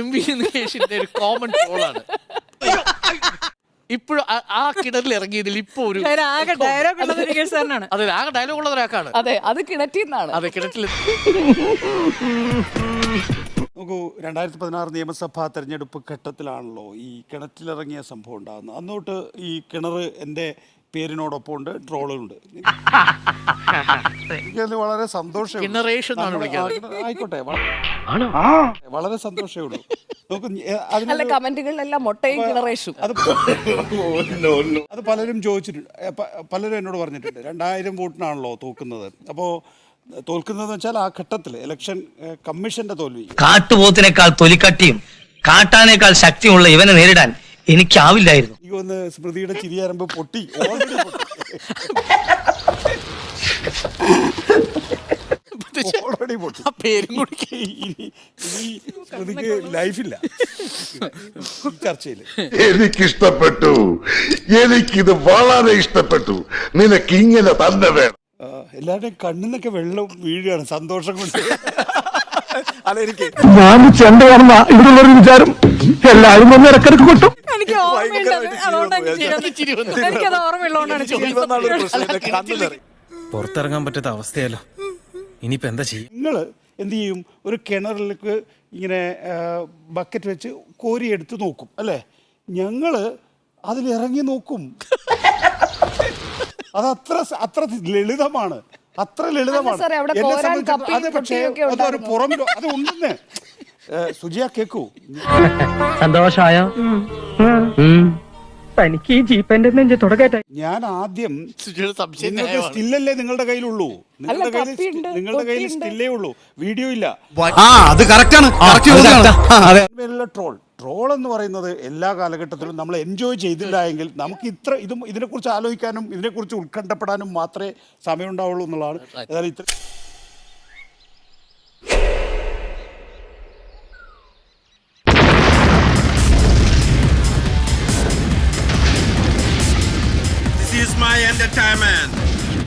M V നികേഷിന്റെ ഒരു common ട്രോളാണ് ഇപ്പോഴും ആ കിണറിൽ ഇറങ്ങിയതിൽ ഇപ്പൊ ഒരു ആകെ ഡയലോഗ് ഉള്ളത് നികേഷ് സാറിനാണ് അതെ ആകെ ഡയലോഗ് ഉള്ള ഒരാൾക്കാണ്. അതെ അത് കിണറ്റിന്നാണ് അതെ കിണറ്റിൽ നോക്കൂ രണ്ടായിരത്തി പതിനാറ് നിയമസഭാ തെരഞ്ഞെടുപ്പ് ഘട്ടത്തിലാണല്ലോ ഈ കിണറ്റിലിറങ്ങിയ സംഭവം ഉണ്ടാകുന്നത്. അന്നോട്ട് ഈ കിണർ എന്റെ പേരിനോടൊപ്പം ഉണ്ട് ട്രോളുണ്ട്. എനിക്കതിൽ വളരെ സന്തോഷം. ആയിക്കോട്ടെ. വള- വളരെ സന്തോഷമേ ഉള്ളൂ. നമുക്ക് കമന്റുകളിലെല്ലാം മുട്ടയും കിണറേഷും അത് അത് പലരും ചോദിച്ചിട്ടുണ്ട്. പലരും എന്നോട് പറഞ്ഞിട്ടുണ്ട്. രണ്ടായിരം വോട്ടിനാണല്ലോ തോക്കുന്നത് അപ്പോ തോൽക്കുന്നതെന്ന് വെച്ചാൽ ആ ഘട്ടത്തിൽ ഇലക്ഷൻ കമ്മീഷന്റെ തോൽവി. കാട്ടുപോത്തിനേക്കാൾ തൊലിക്കട്ടിയും കാട്ടാനേക്കാൾ ശക്തിയുള്ള ഇവനെ നേരിടാൻ എനിക്കാവില്ലായിരുന്നു. എനിക്ക് ഒന്ന് സ്മൃതിയുടെ ചിരിയാരമ്പ് പൊട്ടി. ഓൾറെഡി ഓൾറെഡി പൊട്ടി. ആ പേരും കൂടി ഇനി ഇനി സ്മൃതിക്ക് ലൈഫില്ല. ഈ ചർച്ചയിൽ എനിക്കിഷ്ടപ്പെട്ടു. എനിക്കിത് വളരെ ഇഷ്ടപ്പെട്ടു. നിനക്ക് ഇങ്ങനെ തന്നെ വേണം. എല്ലാവരുടെയും എല്ലാവരുടെയും കണ്ണിന്നൊക്കെ വെള്ളം വീഴുകയാണ് സന്തോഷം കൊണ്ട്. അല്ല എനിക്ക് ഞാൻ ചെണ്ടയാണെന്ന ഇവിടെ ഒരു വിചാരം. എല്ലാരും വന്ന് ഇടക്കിടക്ക് കൊട്ടും. എനിക്ക്. എനിക്കത് ഓർമ്മയുള്ളതുകൊണ്ടാണ്. പുറത്തിറങ്ങാൻ പറ്റാത്ത അവസ്ഥയല്ലോ. ഇനിയിപ്പോ എന്താ ചെയ്യും? നിങ്ങൾ എന്ത് ചെയ്യും? ഒരു കിണറിലേക്ക് ഇങ്ങനെ ബക്കറ്റ് വെച്ച് കോരി കോരിയെടുത്ത് നോക്കും അല്ലേ? ഞങ്ങൾ അതിലിറങ്ങി നോക്കും. അത് അത്ര അത്ര ലളിതമാണ്. അത്ര ലളിതമാണ്. എന്നെ കോരാൻ സംബന്ധിച്ചിടത്തോളം അത് പക്ഷേ അതൊരു. പുറം അത് ഉണ്ടെന്ന്. സുജിയ കേക്കൂ. സന്തോഷായ? തനിക്ക് ഈ ജീപ്പന്റെ നെഞ്ച് തുടക്കട്ടെ ഞാൻ ആദ്യം നിങ്ങൾക്ക് സ്റ്റില്ലല്ലേ നിങ്ങളുടെ കയ്യിലുള്ളൂ? നിങ്ങളുടെ കയ്യിൽ നിങ്ങളുടെ കയ്യിൽ സ്റ്റില്ലേ ഉള്ളൂ. വീഡിയോ ഇല്ല. ആ അത് ട്രോൾ. ട്രോൾ എന്ന് പറയുന്നത് എല്ലാ കാലഘട്ടത്തിലും നമ്മൾ എൻജോയ് ചെയ്തില്ല എങ്കിൽ നമുക്ക് ഇത്ര ഇതും ഇതിനെക്കുറിച്ച് ആലോചിക്കാനും ഇതിനെക്കുറിച്ച് ഉത്കണ്ഠപ്പെടാനും മാത്രമേ സമയമുണ്ടാവുള്ളൂ എന്നുള്ളതാണ് ഏതായാലും ഇത്ര This is my entertainment.